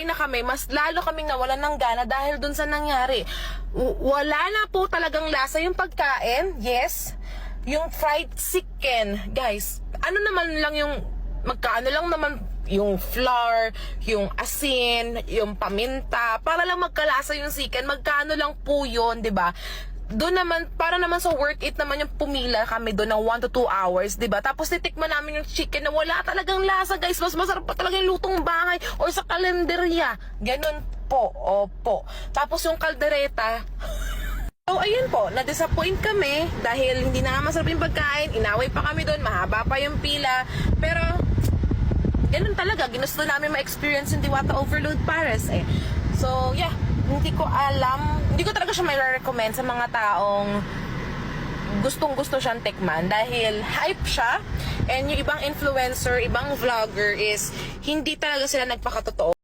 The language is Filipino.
kumain na kami, mas lalo kaming nawalan ng gana dahil dun sa nangyari. W- wala na po talagang lasa yung pagkain, yes. Yung fried chicken, guys, ano naman lang yung, magkaano lang naman yung flour, yung asin, yung paminta, para lang magkalasa yung chicken, magkano lang po yun, 'di ba? Doon naman, para naman sa worth it naman yung pumila kami doon ng 1 to 2 hours, ba? Tapos titikman namin yung chicken na wala talagang lasa, guys. Mas masarap pa talaga yung lutong bahay or sa kalenderya. Ganun po, opo. Tapos yung kaldereta, So, ayun po, na-disappoint kami dahil hindi na nga masarap yung pagkain, inaway pa kami doon, mahaba pa yung pila, pero ganun talaga, ginusto namin ma-experience yung Diwata Overload Paris eh. So, yeah, hindi ko alam, hindi ko talaga siya may recommend sa mga taong gustong gusto siyang tikman dahil hype siya. And yung ibang influencer, ibang vlogger is hindi talaga sila nagpakatotoo